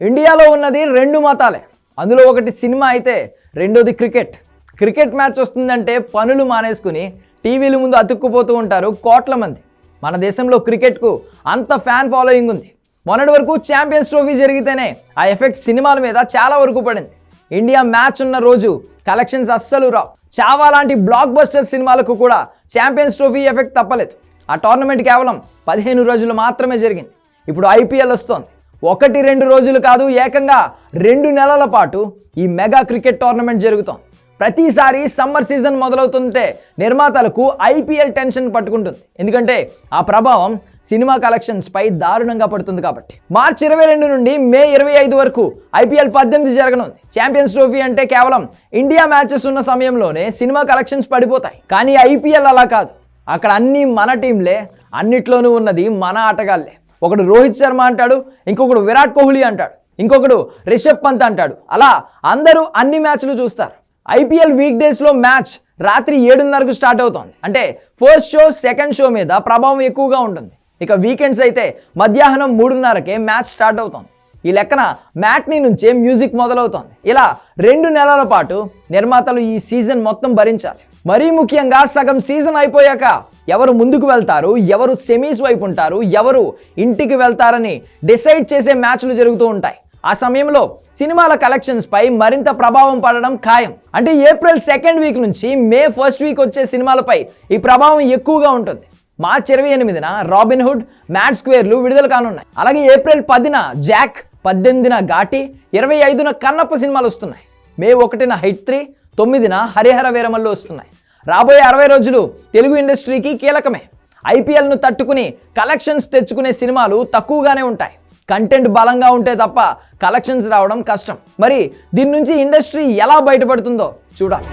ఇండియాలో ఉన్నది రెండు మతాలే. అందులో ఒకటి సినిమా అయితే రెండోది క్రికెట్. క్రికెట్ మ్యాచ్ వస్తుందంటే పనులు మానేసుకుని టీవీల ముందు అతుక్కుపోతూ ఉంటారు కోట్ల మంది. మన దేశంలో క్రికెట్కు అంత ఫ్యాన్ ఫాలోయింగ్ ఉంది. మొన్నటి వరకు ఛాంపియన్స్ ట్రోఫీ జరిగితేనే ఆ ఎఫెక్ట్ సినిమాల మీద చాలా వరకు పడింది. ఇండియా మ్యాచ్ ఉన్న రోజు కలెక్షన్స్ అస్సలు రావు. చావా లాంటి బ్లాక్ బస్టర్ సినిమాలకు కూడా ఛాంపియన్స్ ట్రోఫీ ఎఫెక్ట్ తప్పలేదు. ఆ టోర్నమెంట్ కేవలం పదిహేను రోజులు మాత్రమే జరిగింది. ఇప్పుడు ఐపీఎల్ వస్తోంది. ఒకటి రెండు రోజులు కాదు ఏకంగా రెండు నెలల పాటు ఈ మెగా క్రికెట్ టోర్నమెంట్ జరుగుతోంది ప్రతిసారి సమ్మర్ సీజన్ మొదలవుతుంటే నిర్మాతలకు ఐపీఎల్ టెన్షన్ పట్టుకుంటుంది. ఎందుకంటే ఆ ప్రభావం సినిమా కలెక్షన్స్ పై దారుణంగా పడుతుంది కాబట్టి. మార్చ్ ఇరవై రెండు నుండి మే ఇరవై ఐదు వరకు ఐపీఎల్ పద్దెనిమిది జరగనుంది. ఛాంపియన్స్ ట్రోఫీ అంటే కేవలం ఇండియా మ్యాచెస్ ఉన్న సమయంలోనే సినిమా కలెక్షన్స్ పడిపోతాయి. కానీ ఐపీఎల్ అలా కాదు. అక్కడ అన్ని మన టీంలే అన్నిట్లోనూ ఉన్నది మన ఆటగాళ్ళే ఒకడు రోహిత్ శర్మ అంటాడు ఇంకొకడు విరాట్ కోహ్లీ అంటాడు ఇంకొకడు రిషబ్ పంత్ అంటాడు. అలా అందరూ అన్ని మ్యాచ్లు చూస్తారు. ఐపీఎల్ వీక్ డేస్లో మ్యాచ్ రాత్రి ఏడున్నరకు స్టార్ట్ అవుతోంది. అంటే ఫస్ట్ షో సెకండ్ షో మీద ప్రభావం ఎక్కువగా ఉంటుంది. ఇక వీకెండ్స్ అయితే మధ్యాహ్నం మూడున్నరకే మ్యాచ్ స్టార్ట్ అవుతోంది. ఈ లెక్కన మ్యాట్నీ నుంచే మ్యూజిక్ మొదలవుతోంది. ఇలా రెండు నెలల పాటు నిర్మాతలు ఈ సీజన్ మొత్తం భరించాలి. మరీ ముఖ్యంగా సగం సీజన్ అయిపోయాక ఎవరు ముందుకు వెళ్తారు ఎవరు సెమీస్ వైపు ఉంటారు ఎవరు ఇంటికి వెళ్తారని డిసైడ్ చేసే మ్యాచ్లు జరుగుతూ ఉంటాయి. ఆ సమయంలో సినిమాల కలెక్షన్స్ పై మరింత ప్రభావం పడడం ఖాయం. అంటే ఏప్రిల్ సెకండ్ వీక్ నుంచి మే ఫస్ట్ వీక్ వచ్చే సినిమాలపై ఈ ప్రభావం ఎక్కువగా ఉంటుంది. మార్చ్ ఇరవై ఎనిమిదిన రాబిన్హుడ్ మ్యాట్ మ్యాడ్ స్క్వేర్లు విడుదల కానున్నాయి. అలాగే ఏప్రిల్ పదిన జాక్ పద్దెనిమిదిన ఘాటి ఇరవై ఐదున కన్నప్ప సినిమాలు వస్తున్నాయి. మే ఒకటిన హైట్ త్రీ తొమ్మిదిన హరిహర వీరమల్లు వస్తున్నాయి. రాబోయే అరవై రోజులు తెలుగు ఇండస్ట్రీకి కీలకమే. ఐపీఎల్ను తట్టుకుని కలెక్షన్స్ తెచ్చుకునే సినిమాలు తక్కువగానే ఉంటాయి. కంటెంట్ బలంగా ఉంటే తప్ప కలెక్షన్స్ రావడం కష్టం. మరి దీని నుంచి ఇండస్ట్రీ ఎలా బయటపడుతుందో చూడాలి.